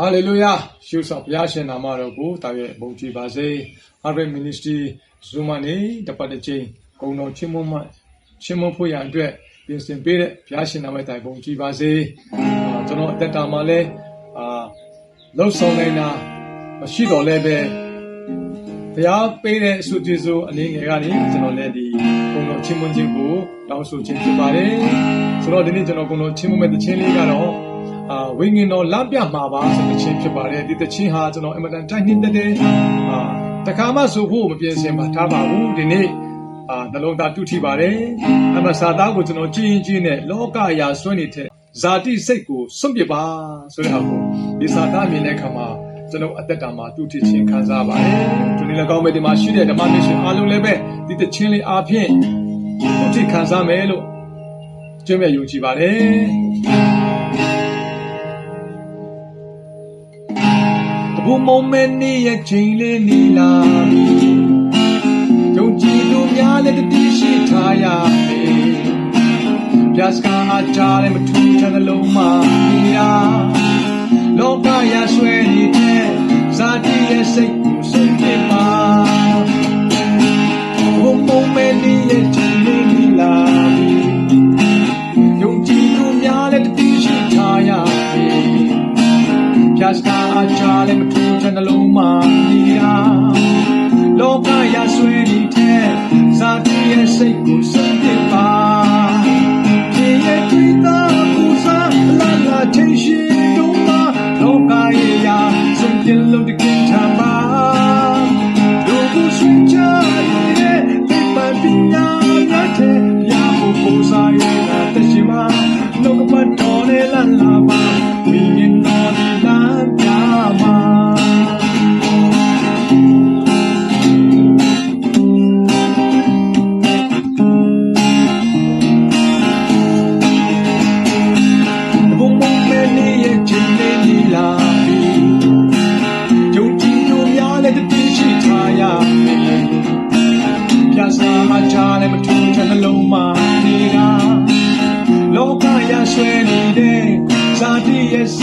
ဟာလေလုယာရှုဆောဘုရားရှင်နာမတော်ကိုတာရဲ့ဘုံကြည်ပါစေ Harvard Ministry Zoom နေတပတ်တစ်ချိန်ဂုံတော်ချင်းမွတ်မှချင်းမွတ်ဖို့ရန်အတွက်ပြင်ဆင်ပေးတဲ့ဘုရားရှင်နာမတိုင်ဘုံကြည်ပါစေအာကျွန်တော်အသက်တာမှာလဲအာလှုပ်ဆောင်နေတာမရှိတော့လဲပဲဘုရားပေးတဲ့အဆုကျေးဇူးအနေငယ်ကနေကျွန်တော်လည်းဒီဂုံတော်ချင်းမွတ်ခြင်းကိုတောင်းဆိုခြင်းဖြစ်ပါတယ်ဆိုတော့ဒီနေ့ကျွန်တော်ဂုံတော်ချင်းမွတ်မဲ့တခြင်းလေးကတော့ အာဝိညာဉ်တော်လမ်းပြမှာပါဆိုတဲ့ချင်းဖြစ်ပါတယ်ဒီတချင်းဟာကျွန်တော်အင်မတန်တိုက်နှစ်တဲ့အာတခါမှဆိုဖို့မပြင်ဆင်ပါထားပါဘူးဒီနေ့အာနှလုံးသားတူထီပါတယ်အမစာသားကိုကျွန်တော်ကြည်ရင်ကြည်နဲ့လောကအရာဆွဲနေတဲ့ဇာတိစိတ်ကိုစွန့်ပစ်ပါဆိုတဲ့ဟာကိုဒီစာသားမြင်တဲ့အခါမှာကျွန်တော်အသက်တာမှာတူထီချင်းခံစားပါတယ်ဒီနေ့လည်းကောင်းမယ်ဒီမှာရှိတဲ့ဓမ္မမစ်ရှင်အားလုံးလည်းပဲဒီတချင်းလေးအားဖြင့်တူထီခံစားမယ်လို့ကျင့်မြတ်ယုံကြည်ပါတယ် မုံမဲနေရဲ့ချိန်လေးနေလာပြီယုံကြည်သူများလည်းတတိရှိထားရမယ်ပြတ်စကားအကြလည်းမထူးချတဲ့လုံးမနေတာလောကရဆွဲနေတဲ့ဇာတိရဲ့စိတ် ပြတ်စကားအချာလည်းမထူးတဲ့နှလုံးမနေတာလောကရဆွေးနေတဲ့ဇာတိရဲ့စိတ်ကိုစွန့်ပစ်ပါဒီရဲ့ဒီသာကူစားလာလာချင်းရှိတော့မလောကရဲ့ရာစွန့်ပစ်လို့တက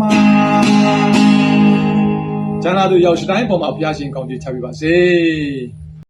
မှာကျမ်းစာသူရောက်ရှိတိုင်းပေါ်မှာဘုရားရှင်ကောင်းကြီးချပေးပါစေ